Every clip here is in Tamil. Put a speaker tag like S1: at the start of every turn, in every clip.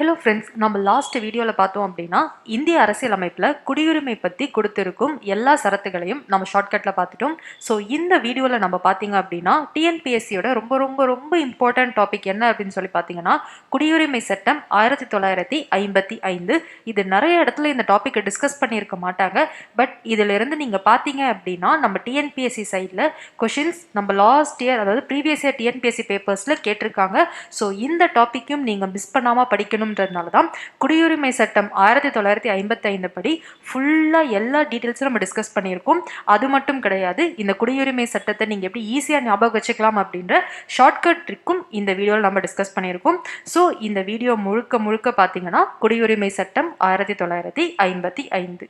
S1: ஹலோ ஃப்ரெண்ட்ஸ் நம்ம லாஸ்ட் வீடியோவில் பார்த்தோம் அப்படின்னா இந்திய அரசியலமைப்பில் குடியுரிமை பற்றி கொடுத்துருக்கும் எல்லா சரத்துகளையும் நம்ம ஷார்ட்கட்டில் பார்த்துட்டோம். ஸோ இந்த வீடியோவில் நம்ம பார்த்தீங்க அப்படின்னா டிஎன்பிஎஸ்சியோட ரொம்ப ரொம்ப ரொம்ப இம்பார்ட்டன்ட் டாபிக் என்ன அப்படின்னு சொல்லி பார்த்தீங்கன்னா குடியுரிமை சட்டம் ஆயிரத்தி தொள்ளாயிரத்தி ஐம்பத்தி ஐந்து. இது நிறைய இடத்துல இந்த டாப்பிக்கை டிஸ்கஸ் பண்ணியிருக்க மாட்டாங்க. பட் இதிலிருந்து நீங்கள் பார்த்தீங்க அப்படின்னா நம்ம டிஎன்பிஎஸ்சி சைடில் கொஷின்ஸ் நம்ம லாஸ்ட் இயர் அதாவது ப்ரீவியஸ் இயர் டிஎன்பிஎஸ்சி பேப்பர்ஸில் கேட்டிருக்காங்க. ஸோ இந்த டாப்பிக்கும் நீங்கள் மிஸ் பண்ணாமல் படிக்கணும் படிக்கணுன்றதுனால தான் குடியுரிமை சட்டம் ஆயிரத்தி தொள்ளாயிரத்தி ஐம்பத்தி ஐந்து படி ஃபுல்லாக எல்லா டீட்டெயில்ஸும் நம்ம டிஸ்கஸ் பண்ணியிருக்கோம். அது மட்டும் கிடையாது இந்த குடியுரிமை சட்டத்தை நீங்கள் எப்படி ஈஸியாக ஞாபகம் வச்சுக்கலாம் அப்படின்ற ஷார்ட்கட் ட்ரிக்கும் இந்த வீடியோவில் நம்ம டிஸ்கஸ் பண்ணியிருக்கோம். ஸோ இந்த வீடியோ முழுக்க முழுக்க பார்த்தீங்கன்னா குடியுரிமை சட்டம் ஆயிரத்தி தொள்ளாயிரத்தி ஐம்பத்தி ஐந்து.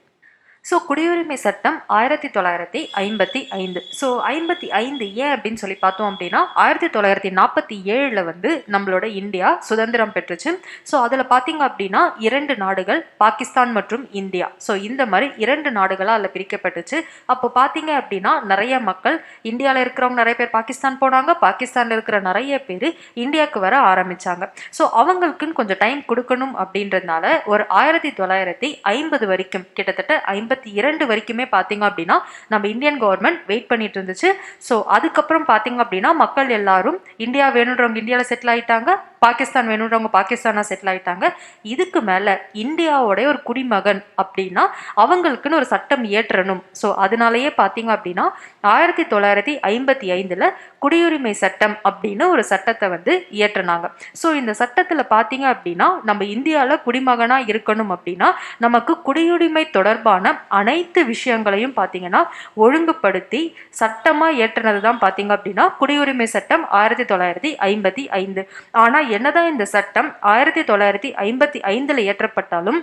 S1: ஸோ குடியுரிமை சட்டம் ஆயிரத்தி தொள்ளாயிரத்தி ஐம்பத்தி ஐந்து. ஸோ ஐம்பத்தி ஐந்து ஏன் அப்படின்னு சொல்லி பார்த்தோம் அப்படின்னா ஆயிரத்தி தொள்ளாயிரத்தி நாற்பத்தி ஏழில் வந்து நம்மளோட இந்தியா சுதந்திரம் பெற்றுச்சு. ஸோ அதில் பார்த்தீங்க அப்படின்னா இரண்டு நாடுகள் பாகிஸ்தான் மற்றும் இந்தியா. ஸோ இந்த மாதிரி இரண்டு நாடுகளாக அதில் பிரிக்கப்பட்டுச்சு. அப்போ பார்த்தீங்க அப்படின்னா நிறைய மக்கள் இந்தியாவில் இருக்கிறவங்க நிறைய பேர் பாகிஸ்தான் போனாங்க. பாகிஸ்தானில் இருக்கிற நிறைய பேர் இந்தியாவுக்கு வர ஆரம்பிச்சாங்க. ஸோ அவங்களுக்குன்னு கொஞ்சம் டைம் கொடுக்கணும் அப்படின்றதுனால ஒரு ஆயிரத்தி தொள்ளாயிரத்தி ஐம்பது வரைக்கும் கிட்டத்தட்ட ஐம்பத்தி இரண்டு வரைக்குமே பார்த்தீங்க அப்படின்னா நம்ம இந்தியன் கவர்மெண்ட் வெயிட் பண்ணிட்டு இருந்துச்சு. ஸோ அதுக்கப்புறம் பார்த்தீங்க அப்படின்னா மக்கள் எல்லாரும் இந்தியா வேணுன்றவங்க இந்தியாவில் செட்டில் ஆயிட்டாங்க. பாகிஸ்தான் வேணுன்றவங்க பாகிஸ்தானாக செட்டில் ஆயிட்டாங்க. இதுக்கு மேலே இந்தியாவோடைய ஒரு குடிமகன் அப்படின்னா அவங்களுக்குன்னு ஒரு சட்டம் இயற்றணும். ஸோ அதனாலயே பார்த்தீங்க அப்படின்னா ஆயிரத்தி தொள்ளாயிரத்தி ஐம்பத்தி ஐந்தில் குடியுரிமை சட்டம் அப்படின்னு ஒரு சட்டத்தை வந்து இயற்றினாங்க. ஸோ இந்த சட்டத்தில் பார்த்தீங்க அப்படின்னா நம்ம இந்தியாவில் குடிமகனாக இருக்கணும் அப்படின்னா நமக்கு குடியுரிமை தொடர்பான அனைத்து விஷயங்களையும் பார்த்தீங்கன்னா ஒழுங்குபடுத்தி சட்டமாக ஏற்றினது தான் பார்த்தீங்க அப்படின்னா குடியுரிமை சட்டம் ஆயிரத்தி தொள்ளாயிரத்தி ஐம்பத்தி ஐந்து. ஆனால் என்னதான் இந்த சட்டம் ஆயிரத்தி தொள்ளாயிரத்தி ஐம்பத்தி ஐந்தில் இயற்றப்பட்டாலும்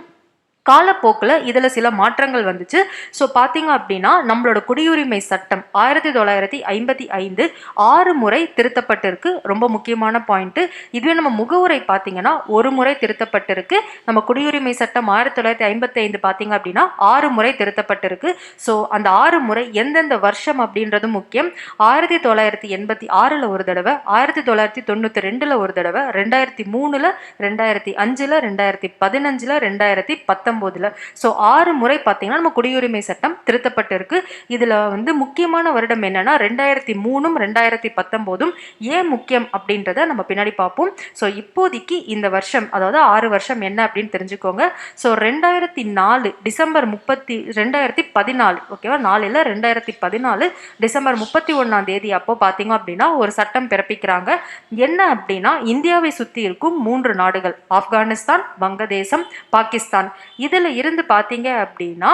S1: காலப்போக்கில் இதில் சில மாற்றங்கள் வந்துச்சு. ஸோ பார்த்தீங்க அப்படின்னா நம்மளோட குடியுரிமை சட்டம் ஆயிரத்தி தொள்ளாயிரத்தி ஐம்பத்தி ஐந்து ஆறு முறை திருத்தப்பட்டிருக்கு. ரொம்ப முக்கியமான பாயிண்ட்டு இதுவே நம்ம முகவுரை பார்த்தீங்கன்னா ஒரு முறை திருத்தப்பட்டிருக்கு. நம்ம குடியுரிமை சட்டம் ஆயிரத்தி தொள்ளாயிரத்தி ஐம்பத்தி ஐந்து பார்த்தீங்க அப்படின்னா ஆறு முறை திருத்தப்பட்டிருக்கு. ஸோ அந்த ஆறு முறை எந்தெந்த வருஷம் அப்படின்றது முக்கியம். ஆயிரத்தி தொள்ளாயிரத்தி எண்பத்தி ஆறில் ஒரு தடவை ஆயிரத்தி தொள்ளாயிரத்தி தொண்ணூற்றி ரெண்டில் ஒரு தடவை ரெண்டாயிரத்தி மூணில் ரெண்டாயிரத்தி அஞ்சில் ரெண்டாயிரத்தி பதினஞ்சில் ரெண்டாயிரத்தி பத்தொம்பது பத்தொம்போதில் ஸோ ஆறு முறை பார்த்தீங்கன்னா நம்ம குடியுரிமை சட்டம் திருத்தப்பட்டிருக்கு. இதில் வந்து முக்கியமான வருடம் என்னன்னா ரெண்டாயிரத்தி மூணும் ரெண்டாயிரத்தி பத்தொம்போதும் ஏன் முக்கியம் அப்படின்றத நம்ம பின்னாடி பார்ப்போம் ஸோ இப்போதைக்கு இந்த வருஷம் அதாவது ஆறு வருஷம் என்ன அப்படின்னு தெரிஞ்சுக்கோங்க. ஸோ ரெண்டாயிரத்தி நாலு டிசம்பர் முப்பத்தி ரெண்டாயிரத்தி பதினாலு ஓகேவா நாலில் ரெண்டாயிரத்தி பதினாலு டிசம்பர் முப்பத்தி ஒன்றாம் தேதி அப்போ பார்த்தீங்க அப்படின்னா ஒரு சட்டம் பிறப்பிக்கிறாங்க. என்ன அப்படின்னா இந்தியாவை சுற்றி இருக்கும் மூன்று நாடுகள் ஆப்கானிஸ்தான் வங்கதேசம் பாகிஸ்தான். இதில் இருந்து பார்த்தீங்க அப்படின்னா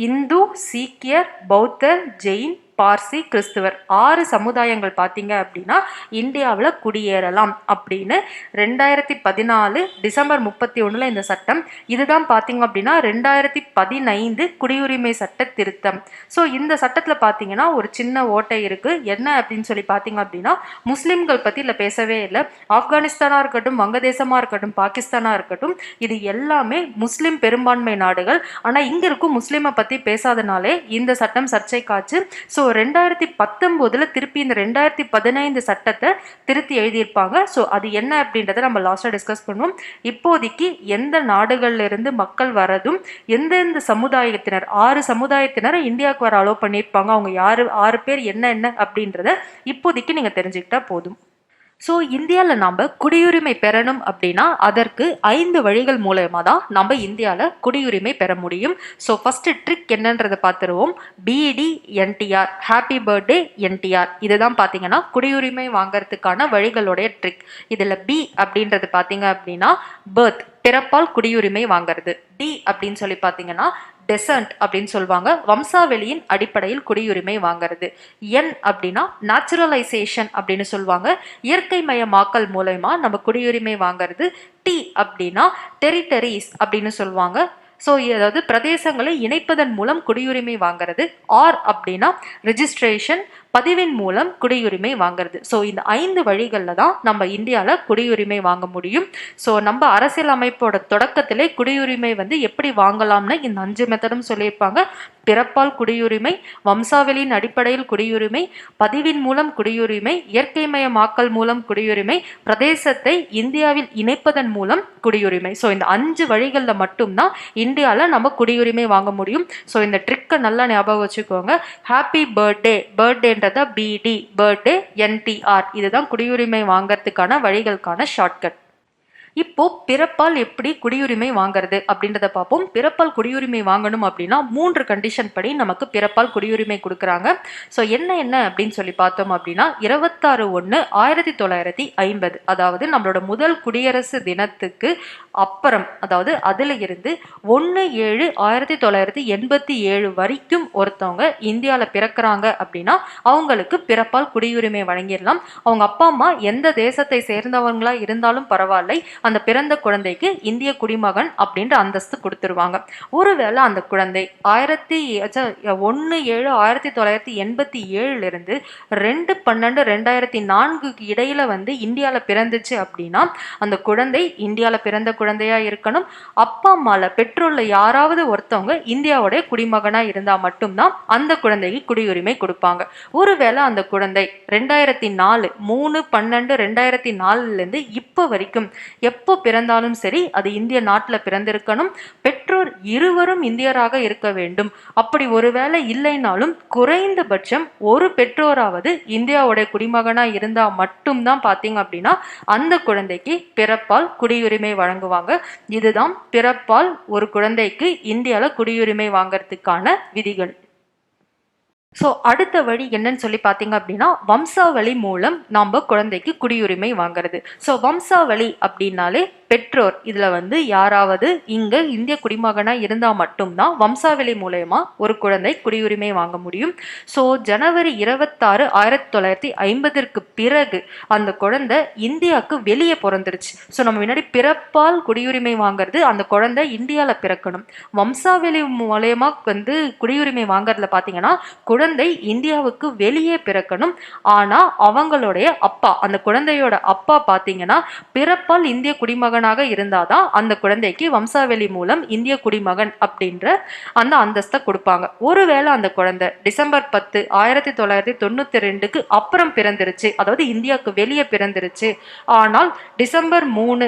S1: இந்து சீக்கியர் பௌத்தர் ஜெயின் பார்சி கிறிஸ்துவர் ஆறு சமுதாயங்கள் பார்த்தீங்க அப்படின்னா இந்தியாவில் குடியேறலாம் அப்படின்னு ரெண்டாயிரத்தி பதினாலு டிசம்பர் முப்பத்தி ஒன்றில் இந்த சட்டம். இதுதான் பார்த்தீங்க அப்படின்னா ரெண்டாயிரத்தி பதினைந்து குடியுரிமை சட்ட திருத்தம். ஸோ இந்த சட்டத்தில் பார்த்தீங்கன்னா ஒரு சின்ன ஓட்டை இருக்குது என்ன அப்படின்னு சொல்லி பார்த்தீங்க அப்படின்னா முஸ்லீம்கள் பற்றி இல்லை பேசவே இல்லை. ஆப்கானிஸ்தானாக இருக்கட்டும் வங்கதேசமாக இருக்கட்டும் பாகிஸ்தானாக இருக்கட்டும் இது எல்லாமே முஸ்லீம் பெரும்பான்மை நாடுகள். ஆனால் இங்கே இருக்கும் முஸ்லீமை பற்றி பேசாதனாலே இந்த சட்டம் சர்ச்சை காய்ச்சு. ஸோ ஸோ ரெண்டாயிரத்தி பத்தொம்போதில் திருப்பி இந்த ரெண்டாயிரத்தி பதினைந்து சட்டத்தை திருத்தி எழுதியிருப்பாங்க. ஸோ அது என்ன அப்படின்றத நம்ம லாஸ்ட்டாக டிஸ்கஸ் பண்ணுவோம். இப்போதைக்கு எந்த நாடுகள்லேருந்து மக்கள் வரதும் எந்தெந்த சமுதாயத்தினர் ஆறு சமுதாயத்தினரை இந்தியாவுக்கு வர அலோவ் பண்ணியிருப்பாங்க. அவங்க யார் ஆறு பேர் என்ன என்ன அப்படின்றத இப்போதைக்கு நீங்கள் தெரிஞ்சுக்கிட்டா போதும். ஸோ இந்தியாவில் நாம் குடியுரிமை பெறணும் அப்படின்னா அதற்கு ஐந்து வழிகள் மூலயமா தான் நம்ம இந்தியாவில் குடியுரிமை பெற முடியும். ஸோ ஃபஸ்ட்டு ட்ரிக் என்னன்றதை பார்த்துருவோம். PET NTR happy birthday NTR இதுதான் பார்த்தீங்கன்னா குடியுரிமை வாங்கறதுக்கான வழிகளுடைய ட்ரிக் இதில் பி அப்படின்றது பார்த்தீங்க அப்படின்னா பர்த் பிறப்பால் குடியுரிமை வாங்குறது. டி அப்படின்னு சொல்லி பார்த்தீங்கன்னா டெசன்ட் அப்படின்னு சொல்லுவாங்க. வம்சாவளியின் அடிப்படையில் குடியுரிமை வாங்கிறது. என் அப்படின்னா நேச்சுரலைசேஷன் அப்படின்னு சொல்லுவாங்க. இயற்கை மயமாக்கல் மூலயமா நம்ம குடியுரிமை வாங்குறது. டி அப்படின்னா டெரிட்டரிஸ் அப்படின்னு சொல்லுவாங்க. ஸோ அதாவது பிரதேசங்களை இணைப்பதன் மூலம் குடியுரிமை வாங்குறது. ஆர் அப்படின்னா ரிஜிஸ்ட்ரேஷன் பதிவின் மூலம் குடியுரிமை வாங்குறது. ஸோ இந்த ஐந்து வழிகளில் தான் நம்ம இந்தியாவில் குடியுரிமை வாங்க முடியும். ஸோ நம்ம அரசியல் அமைப்போட தொடக்கத்திலே குடியுரிமை வந்து எப்படி வாங்கலாம்னு இந்த அஞ்சு மெத்தடும் சொல்லியிருப்பாங்க. பிறப்பால் குடியுரிமை வம்சாவளியின் அடிப்படையில் குடியுரிமை பதிவின் மூலம் குடியுரிமை இயற்கைமயமாக்கல் மூலம் குடியுரிமை பிரதேசத்தை இந்தியாவில் இணைப்பதன் மூலம் குடியுரிமை. ஸோ இந்த அஞ்சு வழிகளில் மட்டும்தான் இந்தியாவில் நம்ம குடியுரிமை வாங்க முடியும். ஸோ இந்த ட்ரிக்கை நல்லா ஞாபகம் வச்சுக்கோங்க. ஹாப்பி பர்த்டே அப்படின்றத பிடி பர்த்டே என்டிஆர் இதுதான் குடியுரிமை வாங்கறதுக்கான வழிகளுக்கான ஷார்ட்கட் இப்போ பிறப்பால் எப்படி குடியுரிமை வாங்குறது அப்படின்றத பார்ப்போம். பிறப்பால் குடியுரிமை வாங்கணும் அப்படின்னா மூன்று கண்டிஷன் படி நமக்கு பிறப்பால் குடியுரிமை கொடுக்குறாங்க. ஸோ என்ன என்ன அப்படின்னு சொல்லி பார்த்தோம் அப்படின்னா இருபத்தாறு ஒன்று ஆயிரத்தி தொள்ளாயிரத்தி ஐம்பது. அதாவது நம்மளோட முதல் குடியரசு தினத்துக்கு அப்புறம் அதாவது அதில் இருந்து ஒன்று ஏழு ஆயிரத்தி தொள்ளாயிரத்தி எண்பத்தி ஏழு வரைக்கும் ஒருத்தவங்க இந்தியாவில் பிறக்கிறாங்க அப்படின்னா அவங்களுக்கு பிறப்பால் குடியுரிமை வழங்கிடலாம். அவங்க அப்பா அம்மா எந்த தேசத்தை சேர்ந்தவங்களா இருந்தாலும் பரவாயில்லை. அந்த பிறந்த குழந்தைக்கு இந்திய குடிமகன் அப்படின்ற அந்தஸ்து கொடுத்துருவாங்க. ஒருவேளை அந்த குழந்தை ஆயிரத்தி ஒன்று ஏழு ஆயிரத்தி தொள்ளாயிரத்தி எண்பத்தி ஏழுலேருந்து ரெண்டு பன்னெண்டு ரெண்டாயிரத்தி நான்குக்கு இடையில் வந்து இந்தியாவில் பிறந்துச்சு அப்படின்னா அந்த குழந்தை இந்தியாவில் பிறந்த குழந்தையாக இருக்கணும். அப்பா அம்மாவில் பெற்றோரில் யாராவது ஒருத்தவங்க இந்தியாவுடைய குடிமகனாக இருந்தால் மட்டும்தான் அந்த குழந்தைக்கு குடியுரிமை கொடுப்பாங்க. ஒருவேளை அந்த குழந்தை ரெண்டாயிரத்தி நாலு மூணு பன்னெண்டு ரெண்டாயிரத்தி நாலுலேருந்து இப்போ வரைக்கும் எப்போ பிறந்தாலும் சரி அது இந்திய நாட்டில் பிறந்திருக்கணும். பெற்றோர் இருவரும் இந்தியராக இருக்க வேண்டும். அப்படி ஒருவேளை இல்லைனாலும் குறைந்தபட்சம் ஒரு பெற்றோராவது இந்தியாவுடைய குடிமகனாக இருந்தால் மட்டும்தான் பார்த்தீங்க அப்படின்னா அந்த குழந்தைக்கு பிறப்பால் குடியுரிமை வழங்குவாங்க. இதுதான் பிறப்பால் ஒரு குழந்தைக்கு இந்தியாவில் குடியுரிமை வாங்கறதுக்கான விதிகள். ஸோ அடுத்த வழி என்னன்னு சொல்லி பார்த்தீங்க அப்படின்னா வம்சாவளி மூலம் நாம் குழந்தைக்கு குடியுரிமை வாங்குறது. ஸோ வம்சாவளி அப்படின்னாலே பெற்றோர். இதில் வந்து யாராவது இங்கே இந்திய குடிமகனாக இருந்தால் மட்டும்தான் வம்சாவளி மூலயமா ஒரு குழந்தை குடியுரிமை வாங்க முடியும். ஸோ ஜனவரி இருபத்தாறு ஆயிரத்தி தொள்ளாயிரத்தி ஐம்பதற்கு பிறகு அந்த குழந்தை இந்தியாவுக்கு வெளியே பிறந்துருச்சு. ஸோ நம்ம முன்னாடி பிறப்பால் குடியுரிமை வாங்குறது அந்த குழந்தை இந்தியாவில் பிறக்கணும். வம்சாவளி மூலயமா வந்து குடியுரிமை வாங்குறதுல பார்த்தீங்கன்னா குழந்தை இந்தியாவுக்கு வெளியே பிறக்கணும். ஆனால் அவங்களுடைய அப்பா அந்த குழந்தையோட அப்பா பார்த்தீங்கன்னா பிறப்பால் இந்திய குடிமகனாக இருந்தாதான் அந்த குழந்தைக்கு வம்சாவளி மூலம் இந்திய குடிமகன் அப்படின்ற அந்த அந்தஸ்தை கொடுப்பாங்க. ஒருவேளை அந்த குழந்தை டிசம்பர் பத்து ஆயிரத்தி தொள்ளாயிரத்தி தொண்ணூத்தி ரெண்டுக்கு அப்புறம் பிறந்துருச்சு. அதாவது இந்தியாவுக்கு வெளியே பிறந்துருச்சு. ஆனால் டிசம்பர் மூணு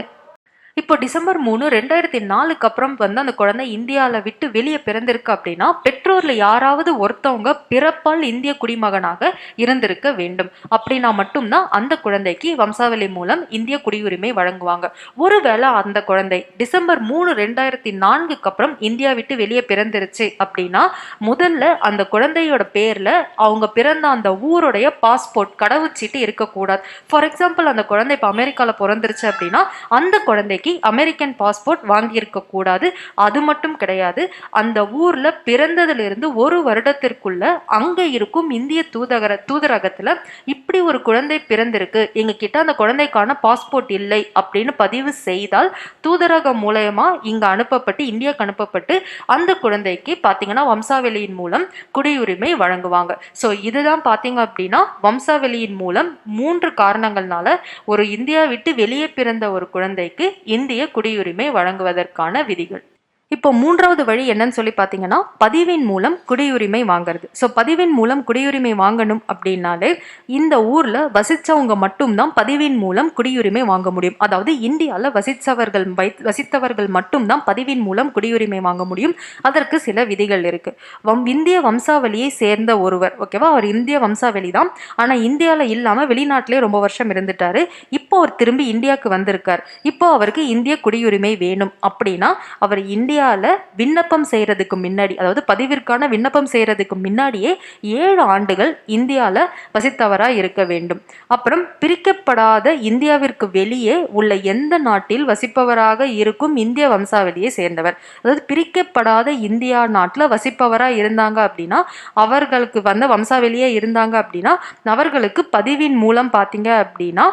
S1: இப்போ டிசம்பர் மூணு ரெண்டாயிரத்தி நாலுக்கு அப்புறம் வந்து அந்த குழந்தை இந்தியாவில் விட்டு வெளியே பிறந்திருக்கு அப்படின்னா பெற்றோர்ல யாராவது ஒருத்தவங்க பிறப்பால் இந்திய குடிமகனாக இருந்திருக்க வேண்டும். அப்படின்னா மட்டும்தான் அந்த குழந்தைக்கு வம்சாவளி மூலம் இந்திய குடியுரிமை வழங்குவாங்க. ஒருவேளை அந்த குழந்தை டிசம்பர் மூணு ரெண்டாயிரத்தி நான்குக்கு அப்புறம் இந்தியா விட்டு வெளியே பிறந்துருச்சு அப்படின்னா முதல்ல அந்த குழந்தையோட பேர்ல அவங்க பிறந்த அந்த ஊருடைய பாஸ்போர்ட் கடவுச்சீட்டு இருக்கக்கூடாது. ஃபார் எக்ஸாம்பிள் அந்த குழந்தை இப்போ அமெரிக்காவில் பிறந்துருச்சு அப்படின்னா அந்த குழந்தைக்கு அமெரிக்கன் பாஸ்போர்ட் வாங்கியிருக்க கூடாது அது மட்டும் கிடையாது அந்த ஊர்ல பிறந்ததிலிருந்து ஒரு வருடத்திற்குள்ள அங்க இருக்கும் இந்திய தூதகர தூதரகத்துல இப்படி ஒரு குழந்தை பிறந்திருக்கு. எங்க கிட்ட அந்த குழந்தைக்கான பாஸ்போர்ட் இல்லை அப்படின்னு பதிவு செய்தால் தூதரகம் மூலயமா இங்க அனுப்பப்பட்டு இந்தியாவுக்கு அனுப்பப்பட்டு அந்த குழந்தைக்கு பாத்தீங்கன்னா வம்சாவளியின் மூலம் குடியுரிமை வழங்குவாங்க. ஸோ இதுதான் பாத்தீங்க அப்படின்னா வம்சாவளியின் மூலம் மூன்று காரணங்கள்னால ஒரு இந்தியா விட்டு வெளியே பிறந்த ஒரு குழந்தைக்கு இந்திய குடியுரிமை வழங்குவதற்கான விதிகள். இப்போ மூன்றாவது வழி என்னன்னு சொல்லி பார்த்தீங்கன்னா பதிவின் மூலம் குடியுரிமை வாங்குறது. ஸோ பதிவின் மூலம் குடியுரிமை வாங்கணும் அப்படின்னாலே இந்த ஊரில் வசித்தவங்க மட்டும்தான் பதிவின் மூலம் குடியுரிமை வாங்க முடியும். அதாவது இந்தியாவில் வசித்தவர்கள் வசித்தவர்கள் மட்டும்தான் பதிவின் மூலம் குடியுரிமை வாங்க முடியும். அதற்கு சில விதிகள் இருக்குது வம் இந்திய வம்சாவளியை சேர்ந்த ஒருவர் ஓகேவா அவர் இந்திய வம்சாவளி தான். ஆனால் இந்தியாவில் இல்லாமல் வெளிநாட்டிலே ரொம்ப வருஷம் இருந்துட்டாரு. இப்போ அவர் திரும்பி இந்தியாவுக்கு வந்திருக்கார். இப்போ அவருக்கு இந்திய குடியுரிமை வேணும். அப்படின்னா அவர் இந்தியா இந்தியாவில் விண்ணப்பம் செய்யறதுக்கு முன்னாடி அதாவது பதிவிற்கான விண்ணப்பம் செய்யறதுக்கு முன்னாடியே ஏழு ஆண்டுகள் இந்தியாவில் வசித்தவராக இருக்க வேண்டும். அப்புறம் பிரிக்கப்படாத இந்தியாவிற்கு வெளியே உள்ள எந்த நாட்டில் வசிப்பவராக இருக்கும் இந்திய வம்சாவளியை சேர்ந்தவர். அதாவது பிரிக்கப்படாத இந்தியா நாட்டில் வசிப்பவராக இருந்தாங்க அப்படின்னா அவர்களுக்கு வந்த வம்சாவளியே இருந்தாங்க அப்படின்னா அவர்களுக்கு பதிவின் மூலம் பார்த்தீங்க அப்படின்னா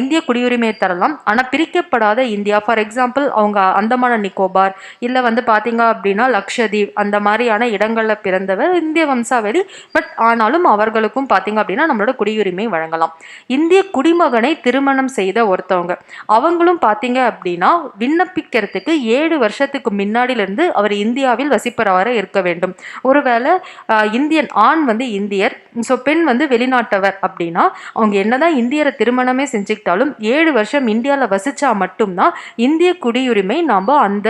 S1: இந்திய குடியுரிமை தரலாம். ஆனால் பிரிக்கப்படாத இந்தியா ஃபார் எக்ஸாம்பிள் அவங்க அந்தமான நிக்கோபார் இல்லை வந்து பார்த்தீங்க அப்படின்னா லக்ஷதீப் அந்த மாதிரியான இடங்களில் பிறந்தவர் இந்திய வம்சாவளி. பட் ஆனாலும் அவர்களுக்கும் பார்த்தீங்க அப்படின்னா நம்மளோட குடியுரிமை வழங்கலாம். இந்திய குடிமகனை திருமணம் செய்த ஒருத்தவங்க. அவங்களும் பார்த்தீங்க அப்படின்னா விண்ணப்பிக்கிறதுக்கு ஏழு வருஷத்துக்கு முன்னாடியிலிருந்து அவர் இந்தியாவில் வசிப்பவராக இருக்க வேண்டும். ஒருவேளை இந்தியன் ஆண் வந்து இந்தியர் ஸோ பெண் வந்து வெளிநாட்டவர் அப்படின்னா அவங்க என்னதான் இந்தியரை திருமணமே செஞ்சுக்கிட்டாலும் ஏழு வருஷம் இந்தியாவில் வசித்தா மட்டும்தான் இந்திய குடியுரிமை நாம் அந்த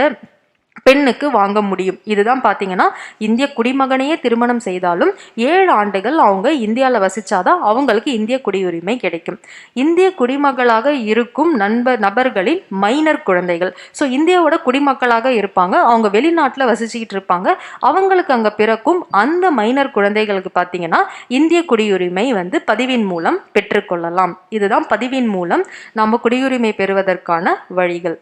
S1: பெண்ணுக்கு வாங்க முடியும். இதுதான் பார்த்தீங்கன்னா இந்திய குடிமகனையே திருமணம் செய்தாலும் ஏழு ஆண்டுகள் அவங்க இந்தியாவில் வசித்தாதான் அவங்களுக்கு இந்திய குடியுரிமை கிடைக்கும். இந்திய குடிமகளாக இருக்கும் நண்பர் நபர்களின் மைனர் குழந்தைகள். ஸோ இந்தியாவோட குடிமக்களாக இருப்பாங்க. அவங்க வெளிநாட்டில் வசிச்சுக்கிட்டு இருப்பாங்க. அவங்களுக்கு அங்கே பிறக்கும் அந்த மைனர் குழந்தைகளுக்கு பார்த்தீங்கன்னா இந்திய குடியுரிமை வந்து பதிவின் மூலம் பெற்றுக்கொள்ளலாம். இதுதான் பதிவின் மூலம் நம்ம குடியுரிமை பெறுவதற்கான வழிகள்.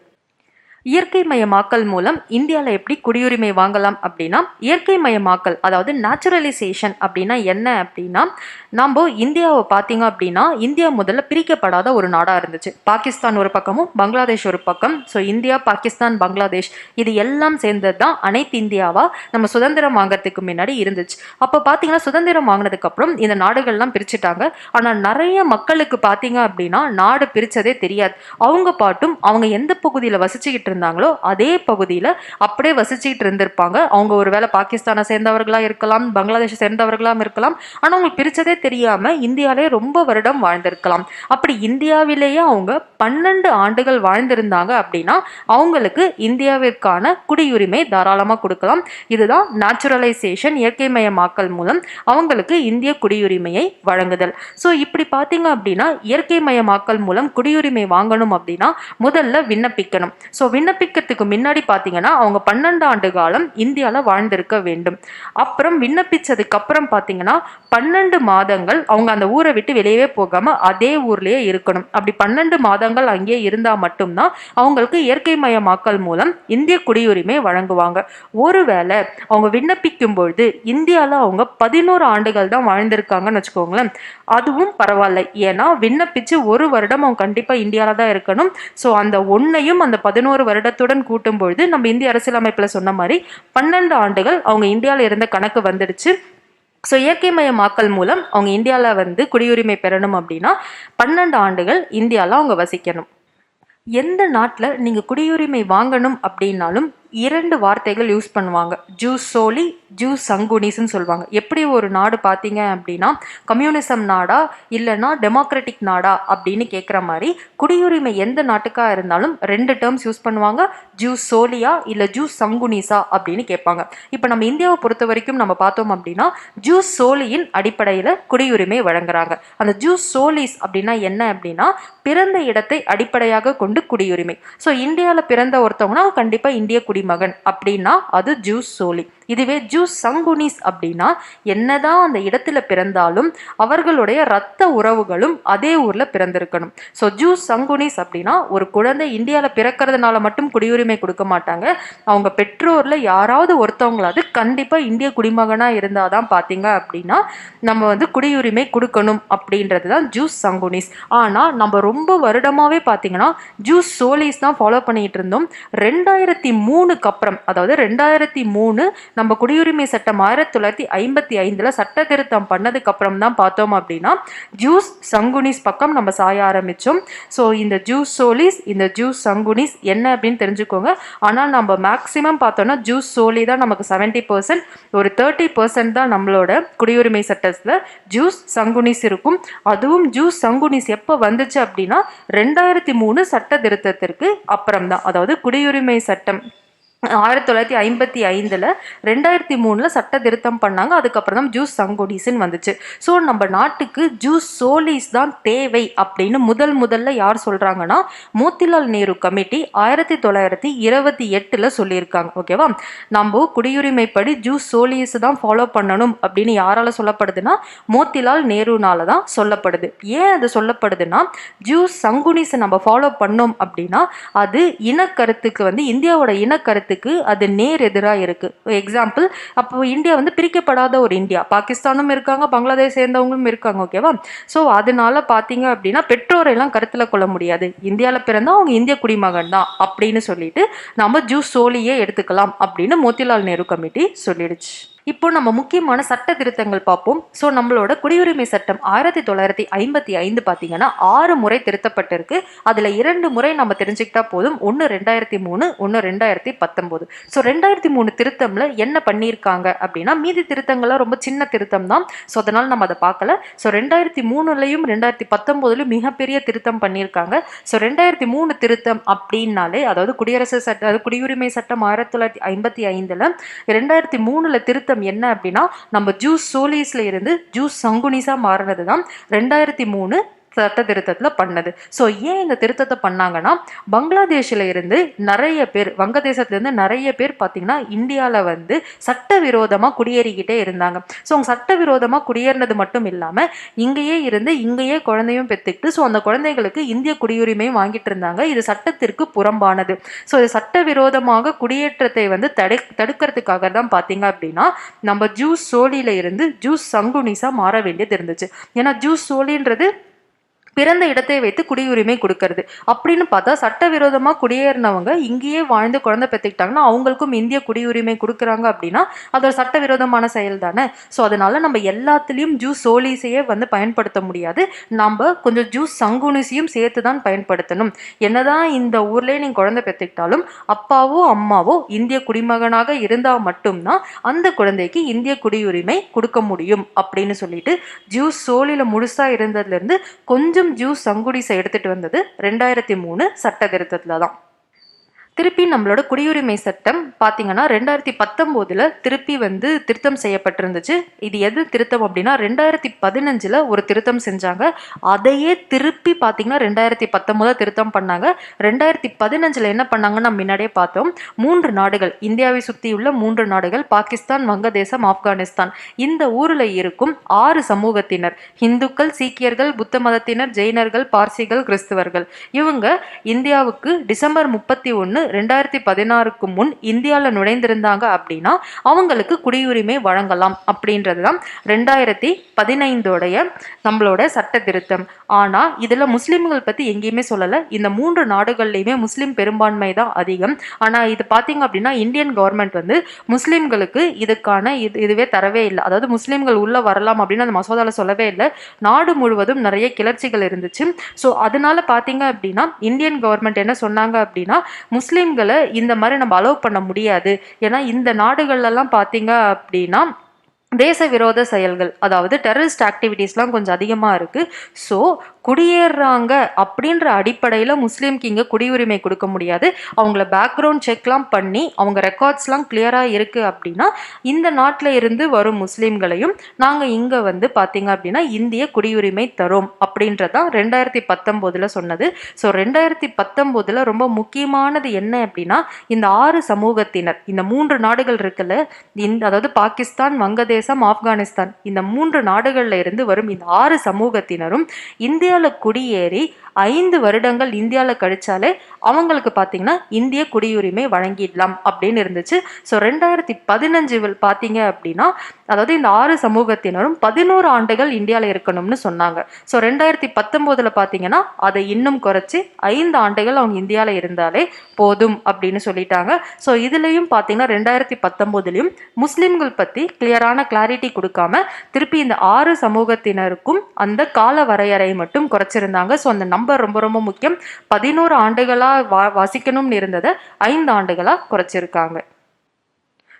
S1: இயற்கை மயமாக்கல் மூலம் இந்தியாவில் எப்படி குடியுரிமை வாங்கலாம் அப்படின்னா இயற்கை மயமாக்கல் அதாவது நேச்சுரலைசேஷன் அப்படின்னா என்ன அப்படின்னா நம்ம இந்தியாவை பார்த்தீங்க அப்படின்னா இந்தியா முதல்ல பிரிக்கப்படாத ஒரு நாடாக இருந்துச்சு. பாகிஸ்தான் ஒரு பக்கமும் பங்களாதேஷ் ஒரு பக்கம். ஸோ இந்தியா பாகிஸ்தான் பங்களாதேஷ் இது எல்லாம் சேர்ந்தது தான் அனைத்து இந்தியாவாக நம்ம சுதந்திரம் வாங்கிறதுக்கு முன்னாடி இருந்துச்சு. அப்போ பார்த்தீங்கன்னா சுதந்திரம் வாங்கினதுக்கப்புறம் இந்த நாடுகள்லாம் பிரிச்சுட்டாங்க. ஆனால் நிறைய மக்களுக்கு பார்த்தீங்க அப்படின்னா நாடு பிரித்ததே தெரியாது. அவங்க பாட்டும் அவங்க எந்த பகுதியில் வசிச்சுக்கிட்டு இருந்தாங்களோ அதே பகுதியில் அப்படியே வசிச்சுக்கிட்டு இருந்திருப்பாங்க. அவங்க ஒருவேளை பாகிஸ்தானை சேர்ந்தவர்களாக இருக்கலாம் பங்களாதேஷை சேர்ந்தவர்களாக இருக்கலாம். ஆனால் அவங்களுக்கு பிரித்ததே தெரியாம இந்தியாவிலே ரொம்ப வருடம் வாழ்ந்திருக்கலாம். அப்படி இந்தியாவிலேயே அவங்க பன்னெண்டு ஆண்டுகள் வாழ்ந்திருந்தாங்க அப்படின்னா அவங்களுக்கு இந்தியாவிற்கான குடியுரிமை தாராளமாக கொடுக்கலாம். இதுதான் நேச்சுரலைசேஷன் இயற்கைமயமாக்கல் மூலம் அவங்களுக்கு இந்திய குடியுரிமையை வழங்குதல். ஸோ இப்படி பார்த்தீங்க அப்படின்னா இயற்கைமயமாக்கல் மூலம் குடியுரிமை வாங்கணும் அப்படின்னா முதல்ல விண்ணப்பிக்கணும். ஸோ விண்ணப்பிக்கிறதுக்கு முன்னாடி பார்த்தீங்கன்னா அவங்க பன்னெண்டு ஆண்டு காலம் இந்தியாவில் வாழ்ந்திருக்க வேண்டும். அப்புறம் விண்ணப்பிச்சதுக்கு அப்புறம் பார்த்தீங்கன்னா பன்னெண்டு மாதங்கள் அவங்க அந்த ஊரை விட்டு வெளியவே போகாம அதே ஊர்லயே இருக்கணும். அப்படி பன்னெண்டு மாதங்கள் அங்கேயே இருந்தா மட்டும்தான் அவங்களுக்கு இயற்கை மயமாக்கல் மூலம் இந்திய குடியுரிமை வழங்குவாங்க. ஒருவேளை அவங்க விண்ணப்பிக்கும் பொழுது இந்தியாவில் அவங்க பதினோரு ஆண்டுகள் தான் வாழ்ந்திருக்காங்கன்னு வச்சுக்கோங்களேன். அதுவும் பரவாயில்ல. ஏன்னா விண்ணப்பிச்சு ஒரு வருடம் அவங்க கண்டிப்பா இந்தியாவில் தான் இருக்கணும். ஸோ அந்த ஒன்னையும் அந்த பதினோரு வருடத்துடன் கூட்டும் பொழுது நம்ம இந்திய அரசியலமைப்பில் சொன்ன மாதிரி பன்னெண்டு ஆண்டுகள் அவங்க இந்தியாவில் இருந்த கணக்கு வந்துடுச்சு. ஸோ இயற்கைமயமாக்கல் மூலம் அவங்க இந்தியாவில் வந்து குடியுரிமை பெறணும் அப்படின்னா பன்னெண்டு ஆண்டுகள் இந்தியாவில் அவங்க வசிக்கணும். எந்த நாட்டில் நீங்கள் குடியுரிமை வாங்கணும் அப்படின்னாலும் இரண்டு வார்த்தைகள் யூஸ் பண்ணுவாங்க. ஜூஸ் சோலி ஜூஸ் சங்குனிஸ்ன்னு சொல்லுவாங்க. எப்படி ஒரு நாடு பார்த்தீங்க அப்படின்னா கம்யூனிசம் நாடா இல்லைன்னா டெமோக்ராட்டிக் நாடா அப்படின்னு கேட்குற மாதிரி குடியுரிமை எந்த நாட்டுக்காக இருந்தாலும் ரெண்டு டேர்ம்ஸ் யூஸ் பண்ணுவாங்க. ஜூஸ் சோலியா இல்லை ஜூஸ் சங்குனிஸா அப்படின்னு கேட்பாங்க. இப்போ நம்ம இந்தியாவை பொறுத்த வரைக்கும் நம்ம பார்த்தோம் அப்படின்னா ஜூஸ் சோலியின் அடிப்படையில் குடியுரிமை வழங்குறாங்க. அந்த ஜூஸ் சோலிஸ் அப்படின்னா என்ன அப்படின்னா பிறந்த இடத்தை அடிப்படையாக கொண்டு குடியுரிமை. ஸோ இந்தியாவில் பிறந்த ஒருத்தவங்கன்னா கண்டிப்பாக இந்திய குடி குடிமகன் அப்படின்னா அது ஜூஸ் சோலி. இதுவே ஜூஸ் சங்குனிஸ் அப்படின்னா என்னதான் அந்த இடத்துல பிறந்தாலும் அவர்களுடைய ரத்த உறவுகளும் அதே ஊர்ல பிறந்திருக்கணும். ஸோ ஜூஸ் சங்குனிஸ் அப்படின்னா ஒரு குழந்தை இந்தியாவில் பிறக்கிறதுனால மட்டும் குடியுரிமை கொடுக்க மாட்டாங்க. அவங்க பெற்றோர்ல யாராவது ஒருத்தவங்களாவது கண்டிப்பா இந்திய குடிமகனா இருந்தாதான் பார்த்தீங்க அப்படின்னா நம்ம வந்து குடியுரிமை கொடுக்கணும் அப்படின்றது தான் ஜூஸ் சங்குனிஸ். ஆனா நம்ம ரொம்ப வருடமாவே பார்த்தீங்கன்னா ஜூஸ் சோலிஸ் தான் ஃபாலோ பண்ணிட்டு இருந்தோம். ரெண்டாயிரத்தி மூணுக்கு அப்புறம் அதாவது ரெண்டாயிரத்தி மூணு நம்ம குடியுரிமை சட்டம் ஆயிரத்தி தொள்ளாயிரத்தி ஐம்பத்தி ஐந்தில் சட்ட திருத்தம் பண்ணதுக்கு அப்புறம் தான் பார்த்தோம் அப்படின்னா ஜூஸ் சங்குனிஸ் பக்கம் நம்ம சாய ஆரம்பித்தோம் ஸோ இந்த ஜூஸ் சோலிஸ் இந்த ஜூஸ் சங்குனிஸ் என்ன அப்படின்னு தெரிஞ்சுக்கோங்க. ஆனால் நம்ம மேக்ஸிமம் பார்த்தோம்னா ஜூஸ் சோலி தான் நமக்கு செவன்ட்டி பர்சன்ட் ஒரு தேர்ட்டி பர்சன்ட் தான் நம்மளோட குடியுரிமை சட்டத்தில் ஜூஸ் சங்குனிஸ் இருக்கும். அதுவும் ஜூஸ் சங்குனிஸ் எப்போ வந்துச்சு அப்படின்னா ரெண்டாயிரத்தி மூணு சட்ட திருத்தத்திற்கு அப்புறம் தான் அதாவது குடியுரிமை சட்டம் ஆயிரத்தி தொள்ளாயிரத்தி ஐம்பத்தி ஐந்தில் ரெண்டாயிரத்தி மூணில் சட்ட திருத்தம் பண்ணாங்க. அதுக்கப்புறம் தான் ஜூஸ் சங்கோடிஸ்ன்னு வந்துச்சு. ஸோ நம்ம நாட்டுக்கு ஜூஸ் சோலிஸ் தான் தேவை அப்படின்னு முதல் முதல்ல யார் சொல்கிறாங்கன்னா மோத்திலால் நேரு கமிட்டி ஆயிரத்தி தொள்ளாயிரத்தி இருபத்தி எட்டில் சொல்லியிருக்காங்க. ஓகேவா நம்ம குடியுரிமைப்படி ஜூஸ் சோலிஸ் தான் ஃபாலோ பண்ணணும் அப்படின்னு யாரால சொல்லப்படுதுன்னா மோத்திலால் நேருனால தான் சொல்லப்படுது. ஏன் அது சொல்லப்படுதுன்னா ஜூஸ் சங்குனிஸை நம்ம ஃபாலோ பண்ணோம் அப்படின்னா அது இனக்கருத்துக்கு வந்து இந்தியாவோட இனக்கருத்து கருத்துக்கு அது நேர் எதிராக இருக்குது எக்ஸாம்பிள் அப்போ இந்தியா வந்து பிரிக்கப்படாத ஒரு இந்தியா. பாகிஸ்தானும் இருக்காங்க பங்களாதேஷ் சேர்ந்தவங்களும் இருக்காங்க ஓகேவா ஸோ அதனால பார்த்தீங்க அப்படின்னா பெற்றோரை எல்லாம் கருத்தில் கொள்ள முடியாது. இந்தியாவில் பிறந்தால் அவங்க இந்திய குடிமகன் தான் அப்படின்னு சொல்லிட்டு நம்ம ஜூஸ் சோலியே எடுத்துக்கலாம் அப்படின்னு மோத்திலால் நேரு கமிட்டி சொல்லிடுச்சு. இப்போ நம்ம முக்கியமான சட்ட திருத்தங்கள் பார்ப்போம். ஸோ நம்மளோட குடியுரிமை சட்டம் ஆயிரத்தி தொள்ளாயிரத்தி ஐம்பத்தி ஐந்து பார்த்தீங்கன்னா ஆறு முறை திருத்தப்பட்டிருக்கு. அதில் இரண்டு முறை நம்ம தெரிஞ்சுக்கிட்டா போதும். ஒன்று ரெண்டாயிரத்தி மூணு ஒன்று ரெண்டாயிரத்தி பத்தொம்போது ஸோ ரெண்டாயிரத்தி மூணு திருத்தம்ல என்ன பண்ணியிருக்காங்க அப்படின்னா மீதி திருத்தங்கள்லாம் ரொம்ப சின்ன திருத்தம் தான் ஸோ அதனால் நம்ம அதை பார்க்கல. ஸோ ரெண்டாயிரத்தி மூணுலையும் ரெண்டாயிரத்தி பத்தொம்போதுலையும் மிகப்பெரிய திருத்தம் பண்ணியிருக்காங்க. ஸோ ரெண்டாயிரத்தி மூணு திருத்தம் அப்படின்னாலே அதாவது குடியரசு சட்ட அதாவது குடியுரிமை சட்டம் ஆயிரத்தி தொள்ளாயிரத்தி ஐம்பத்தி ஐந்தில் ரெண்டாயிரத்தி மூணில் திருத்தம் என்ன அப்படின்னா நம்ம ஜூஸ் சோலீஸ்ல இருந்து ஜூஸ் சங்குனிஸா மாறினது தான் ரெண்டாயிரத்தி மூணு சட்ட திருத்தத்தில் பண்ணது. ஸோ ஏன் இந்த திருத்தத்தை பண்ணாங்கன்னா பங்களாதேஷில் இருந்து நிறைய பேர் வங்கதேசத்துலேருந்து நிறைய பேர் பார்த்திங்கன்னா இந்தியாவில் வந்து சட்டவிரோதமாக குடியேறிக்கிட்டே இருந்தாங்க. ஸோ அவங்க சட்டவிரோதமாக குடியேறினது மட்டும் இல்லாமல் இங்கேயே இருந்து இங்கேயே குழந்தையும் பெற்றுக்கிட்டு ஸோ அந்த குழந்தைகளுக்கு இந்திய குடியுரிமையும் வாங்கிட்டு இருந்தாங்க. இது சட்டத்திற்கு புறம்பானது. ஸோ இது சட்டவிரோதமாக குடியேற்றத்தை வந்து தடு தடுக்கிறதுக்காக தான் பார்த்தீங்க அப்படின்னா நம்ம ஜூஸ் சோழியில் இருந்து ஜூஸ் சங்குனிஸாக மாற வேண்டியது இருந்துச்சு. ஏன்னா ஜூஸ் சோலின்றது பிறந்த இடத்தை வைத்து குடியுரிமை கொடுக்கறது. அப்படின்னு பார்த்தா சட்டவிரோதமாக குடியேறினவங்க இங்கேயே வாழ்ந்து குழந்தை பெற்றுக்கிட்டாங்கன்னா அவங்களுக்கும் இந்திய குடியுரிமை கொடுக்குறாங்க அப்படின்னா அது ஒரு சட்டவிரோதமான செயல் தானே ஸோ அதனால நம்ம எல்லாத்துலேயும் ஜூஸ் சோலீஸையே வந்து பயன்படுத்த முடியாது. நம்ம கொஞ்சம் ஜூஸ் சங்குனிஸையும் சேர்த்து தான் பயன்படுத்தணும். என்னதான் இந்த ஊர்லேயே நீங்கள் குழந்தை பெற்றுக்கிட்டாலும் அப்பாவோ அம்மாவோ இந்திய குடிமகனாக இருந்தால் மட்டும்தான் அந்த குழந்தைக்கு இந்திய குடியுரிமை கொடுக்க முடியும் அப்படின்னு சொல்லிட்டு ஜூஸ் சோலியில் முழுசாக இருந்ததுலேருந்து கொஞ்சம் ஜூஸ் சங்குடிசை எடுத்துகிட்டு வந்தது ரெண்டாயிரத்தி மூணு சட்ட திருத்தத்தில் தான் திருப்பி நம்மளோட குடியுரிமை சட்டம் பார்த்தீங்கன்னா ரெண்டாயிரத்தி பத்தொம்போதில் திருப்பி வந்து திருத்தம் செய்யப்பட்டிருந்துச்சு. இது எது திருத்தம் அப்படின்னா ரெண்டாயிரத்தி பதினஞ்சில் ஒரு திருத்தம் செஞ்சாங்க. அதையே திருப்பி பார்த்தீங்கன்னா ரெண்டாயிரத்தி பத்தொம்போதில் திருத்தம் பண்ணாங்க. ரெண்டாயிரத்தி பதினஞ்சில் என்ன பண்ணாங்கன்னு நம்ம முன்னாடியே பார்த்தோம். மூன்று நாடுகள் இந்தியாவை சுற்றியுள்ள மூன்று நாடுகள் பாகிஸ்தான் வங்கதேசம் ஆப்கானிஸ்தான். இந்த ஊரில் இருக்கும் ஆறு சமூகத்தினர் இந்துக்கள் சீக்கியர்கள் புத்த மதத்தினர் ஜெயினர்கள் பார்சிகள் கிறிஸ்துவர்கள். இவங்க இந்தியாவுக்கு டிசம்பர் முப்பத்தி ஒன்று ரெண்டாயிரத்தி பதினாறுக்கு முன் இந்தியாவில் நுழைந்திருந்தாங்க அப்படின்னா அவங்களுக்கு குடியுரிமை வழங்கலாம் அப்படின்றது தான் ரெண்டாயிரத்தி பதினைந்தோடைய நம்மளோட சட்ட திருத்தம் ஆனால் இதில் முஸ்லீம்கள் பற்றி எங்கேயுமே சொல்லலை. இந்த மூன்று நாடுகள்லையுமே முஸ்லீம் பெரும்பான்மை தான் அதிகம். ஆனால் இது பார்த்தீங்க அப்படின்னா இந்தியன் கவர்மெண்ட் வந்து முஸ்லீம்களுக்கு இதுக்கான இது இதுவே தரவே இல்லை. அதாவது முஸ்லீம்கள் உள்ளே வரலாம் அப்படின்னு அந்த மசோதாவில் சொல்லவே இல்லை. நாடு முழுவதும் நிறைய கிளர்ச்சிகள் இருந்துச்சு. ஸோ அதனால பார்த்தீங்க அப்படின்னா இந்தியன் கவர்மெண்ட் என்ன சொன்னாங்க அப்படின்னா முஸ்லீம்களை இந்த மாதிரி நம்ம அலோவ் பண்ண முடியாது. ஏன்னா இந்த நாடுகள்லாம் பார்த்தீங்க அப்படின்னா தேச விரோத செயல்கள் அதாவது டெரரிஸ்ட் ஆக்டிவிட்டீஸ்லாம் கொஞ்சம் அதிகமாக இருக்குது ஸோ குடியேறுறாங்க அப்படின்ற அடிப்படையில் முஸ்லீம்க்கு இங்கே குடியுரிமை கொடுக்க முடியாது. அவங்கள பேக்ரவுண்ட் செக்லாம் பண்ணி அவங்க ரெக்கார்ட்ஸ்லாம் கிளியராக இருக்குது அப்படின்னா இந்த நாட்டில் இருந்து வரும் முஸ்லீம்களையும் நாங்கள் இங்கே வந்து பார்த்தீங்க அப்படின்னா இந்திய குடியுரிமை தரும் அப்படின்றதான் ரெண்டாயிரத்தி பத்தொம்போதில் சொன்னது. ஸோ ரெண்டாயிரத்தி பத்தொம்போதில் ரொம்ப முக்கியமானது என்ன அப்படின்னா இந்த ஆறு சமூகத்தினர் இந்த மூன்று நாடுகள் இருக்குல்ல இந்த அதாவது பாகிஸ்தான் வங்கதேசம் ஆப்கானிஸ்தான் இந்த மூன்று நாடுகளில் இருந்து வரும் இந்த ஆறு சமூகத்தினரும் இந்தியாவில் குடியேறி ஐந்து வருடங்கள் இந்தியாவில் கழிச்சாலே அவங்களுக்கு பார்த்தீங்கன்னா இந்திய குடியுரிமை வழங்கிடலாம் அப்படின்னு இருந்துச்சு. ஸோ ரெண்டாயிரத்தி பதினஞ்சு பார்த்தீங்க அப்படின்னா அதாவது இந்த ஆறு சமூகத்தினரும் பதினோரு ஆண்டுகள் இந்தியாவில் இருக்கணும்னு சொன்னாங்க. ஸோ ரெண்டாயிரத்தி பத்தொம்போதில் பார்த்தீங்கன்னா அதை இன்னும் குறைச்சி ஐந்து ஆண்டுகள் அவங்க இந்தியாவில் இருந்தாலே போதும் அப்படின்னு சொல்லிட்டாங்க. ஸோ இதுலேயும் பார்த்தீங்கன்னா ரெண்டாயிரத்தி பத்தொம்போதுலேயும் முஸ்லீம்கள் பற்றி கிளியரான கிளாரிட்டி கொடுக்காம திருப்பி இந்த ஆறு சமூகத்தினருக்கும் அந்த கால வரையறை மட்டும் குறைச்சிருந்தாங்க. ஸோ அந்த நம்பர் ரொம்ப ரொம்ப முக்கியம். பதினோரு ஆண்டுகளாக வா வசிக்கணும்னு இருந்ததை ஐந்து ஆண்டுகளாக குறைச்சிருக்காங்க.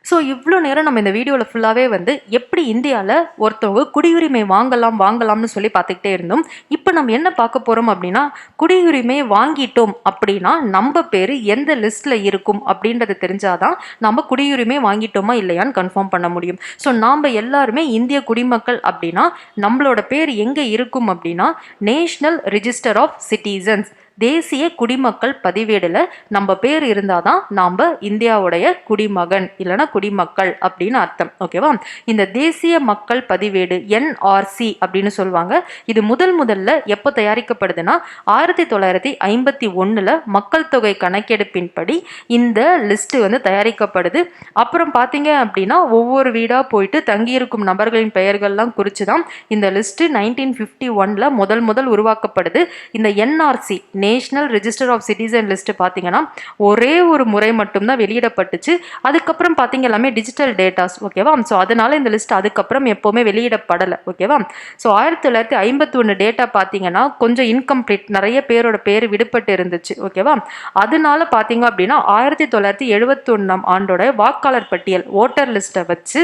S1: ஸோ இவ்வளோ நேரம் நம்ம இந்த வீடியோவில் ஃபுல்லாகவே வந்து எப்படி இந்தியாவில் ஒருத்தவங்க குடியுரிமை வாங்கலாம் வாங்கலாம்னு சொல்லி பார்த்துக்கிட்டே இருந்தோம். இப்போ நம்ம என்ன பார்க்க போகிறோம் அப்படின்னா குடியுரிமை வாங்கிட்டோம் அப்படின்னா நம்ம பேர் எந்த லிஸ்ட்டில் இருக்கும் அப்படின்றது தெரிஞ்சாதான் நம்ம குடியுரிமை வாங்கிட்டோமா இல்லையான்னு கன்ஃபார்ம் பண்ண முடியும். ஸோ நாம் எல்லாருமே இந்திய குடிமக்கள் அப்படின்னா நம்மளோட பேர் எங்கே இருக்கும் அப்படின்னா நேஷ்னல் ரிஜிஸ்டர் ஆஃப் சிட்டிசன்ஸ் தேசிய குடிமக்கள் பதிவேடில் நம்ம பேர் இருந்தால் தான் நாம் இந்தியாவுடைய குடிமகன் இல்லைன்னா குடிமக்கள் அப்படின்னு அர்த்தம். ஓகேவா இந்த தேசிய மக்கள் பதிவேடு என்ஆர்சி அப்படின்னு சொல்லுவாங்க. இது முதல் முதல்ல எப்போ தயாரிக்கப்படுதுன்னா ஆயிரத்தி தொள்ளாயிரத்தி ஐம்பத்தி ஒன்றில் மக்கள் தொகை கணக்கெடுப்பின்படி இந்த லிஸ்ட்டு வந்து தயாரிக்கப்படுது. அப்புறம் பார்த்தீங்க அப்படின்னா ஒவ்வொரு வீடாக போயிட்டு தங்கியிருக்கும் நபர்களின் பெயர்கள்லாம் குறித்து தான் இந்த லிஸ்ட்டு நைன்டீன் ஃபிஃப்டி ஒனில் முதல் முதல் உருவாக்கப்படுது. இந்த NRC national register of citizen list பார்த்தீங்கன்னா ஒரே ஒரு முறை மட்டும்தான் வெளியிடப்பட்டுச்சு. அதுக்கப்புறம் பார்த்தீங்க எல்லாமே டிஜிட்டல் டேட்டாஸ் ஓகேவா ஸோ அதனால் இந்த லிஸ்ட் அதுக்கப்புறம் எப்போவுமே வெளியிடப்படலை ஓகேவா ஸோ ஆயிரத்தி தொள்ளாயிரத்தி ஐம்பத்தி ஒன்று டேட்டா பார்த்தீங்கன்னா கொஞ்சம் இன்கம்ப்ளீட் நிறைய பேரோட பேர் விடுபட்டு இருந்துச்சு ஓகேவா அதனால பார்த்தீங்க அப்படின்னா ஆயிரத்தி தொள்ளாயிரத்தி எழுபத்தொன்னாம் ஆண்டோட வாக்காளர் பட்டியல் ஓட்டர் லிஸ்ட்டை வச்சு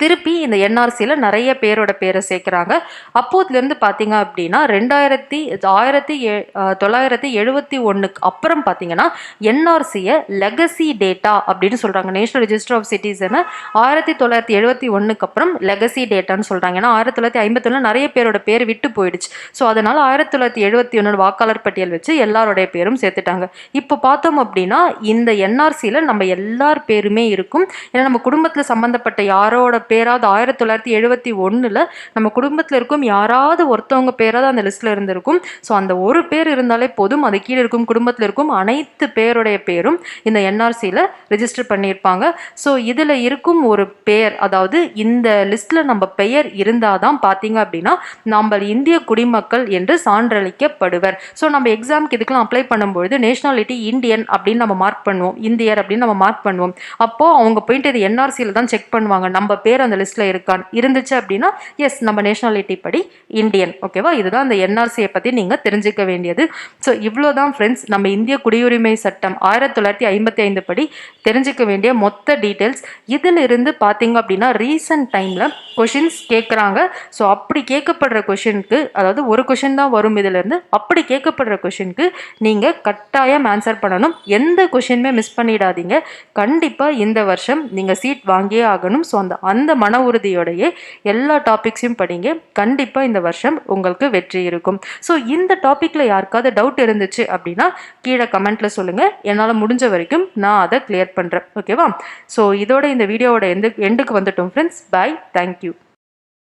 S1: திருப்பி இந்த என்ஆர்சியில் நிறைய பேரோட பேரை சேர்க்குறாங்க. அப்போதுலேருந்து பார்த்தீங்க அப்படின்னா ரெண்டாயிரத்தி ஆயிரத்தி ஏ தொள்ளாயிரத்தி எழுபத்தி ஒன்றுக்கு அப்புறம் பார்த்தீங்கன்னா என்ஆர்சியை லெகசி டேட்டா அப்படின்னு சொல்கிறாங்க நேஷனல் ரிஜிஸ்டர் ஆஃப் சிட்டிசனை ஆயிரத்தி தொள்ளாயிரத்தி எழுபத்தி ஒன்றுக்கு அப்புறம் லெகசி டேட்டான்னு சொல்கிறாங்க ஏன்னா ஆயிரத்தி தொள்ளாயிரத்தி ஐம்பத்தொன்னு நிறைய பேரோட பேர் விட்டு போயிடுச்சு. ஸோ அதனால் ஆயிரத்தி தொள்ளாயிரத்தி எழுபத்தி ஒன்று வாக்காளர் பட்டியல் வச்சு எல்லாருடைய பேரும் சேர்த்துட்டாங்க. இப்போ பார்த்தோம் அப்படின்னா இந்த என்ஆர்சியில் நம்ம எல்லார் பேருமே இருக்கும். ஏன்னா நம்ம குடும்பத்தில் சம்மந்தப்பட்ட யாரோட பேராவது ஆயிரத்தி தொள்ளாயிரத்தி எழுபத்தி ஒன்றில் நம்ம குடும்பத்தில் இருக்கும் யாராவது ஒருத்தவங்க பேராவது அந்த லிஸ்ட்டில் இருந்திருக்கும். ஸோ அந்த ஒரு பேர் இருந்தாலே போதும். அது கீழே இருக்கும் குடும்பத்தில் இருக்கும் அனைத்து பேருடைய பேரும் இந்த என்ஆர்சியில் ரிஜிஸ்டர் பண்ணியிருப்பாங்க. ஸோ இதில் இருக்கும் ஒரு பேர் அதாவது இந்த லிஸ்ட்டில் நம்ம பெயர் இருந்தால் தான் பார்த்தீங்க அப்படின்னா நம்ம இந்திய குடிமக்கள் என்று சான்றளிக்கப்படுவர். ஸோ நம்ம எக்ஸாமுக்கு இதுக்கெல்லாம் அப்ளை பண்ணும்பொழுது நேஷனாலிட்டி இந்தியன் அப்படின்னு நம்ம மார்க் பண்ணுவோம். இந்தியர் அப்படின்னு நம்ம மார்க் பண்ணுவோம். அப்போது அவங்க போயிட்டு இது என்ஆர்சியில் தான் செக் பண்ணுவாங்க. நம்ம பேர் அந்த லிஸ்ட்டில் இருக்கான் இருந்துச்சு அப்படின்னா எஸ் நம்ம நேஷனாலிட்டி படி இந்தியன் ஓகேவா இதுதான் அந்த என்ஆர்சியை பற்றி நீங்கள் தெரிஞ்சுக்க வேண்டியது. ஸோ இவ்வளோ தான் ஃப்ரெண்ட்ஸ் நம்ம இந்திய குடியுரிமை சட்டம் ஆயிரத்தி தொள்ளாயிரத்தி ஐம்பத்தி ஐந்து படி தெரிஞ்சுக்க வேண்டிய மொத்த டீட்டெயில்ஸ் இதில் இருந்து பார்த்தீங்க அப்படின்னா ரீசன்ட் டைமில் கொஷின்ஸ் கேட்குறாங்க ஸோ அப்படி கேட்கப்படுற கொஷினுக்கு அதாவது ஒரு கொஷின் தான் வரும் இதிலேருந்து அப்படி கேட்கப்படுற கொஷினுக்கு நீங்கள் கட்டாயம் ஆன்சர் பண்ணணும். எந்த கொஷினுமே மிஸ் பண்ணிடாதீங்க. கண்டிப்பாக இந்த வருஷம் நீங்கள் சீட் வாங்கியே ஆகணும். ஸோ அந்த அந்த மன உறுதியோடையே எல்லா டாபிக்ஸையும் படிங்க. கண்டிப்பாக இந்த வருஷம் உங்களுக்கு வெற்றி இருக்கும். ஸோ இந்த டாப்பிக்கில் யாருக்காவது டவுட் இருந்துச்சு அப்படின்னா கீழே கமெண்ட்டில் சொல்லுங்கள் என்னால் முடிஞ்ச வரைக்கும் நான் அதை கிளியர் பண்ணுறேன் ஓகேவா ஸோ இதோட இந்த வீடியோவோட எந்த எண்டுக்கு வந்துட்டோம் ஃப்ரெண்ட்ஸ் பாய் தேங்க்யூ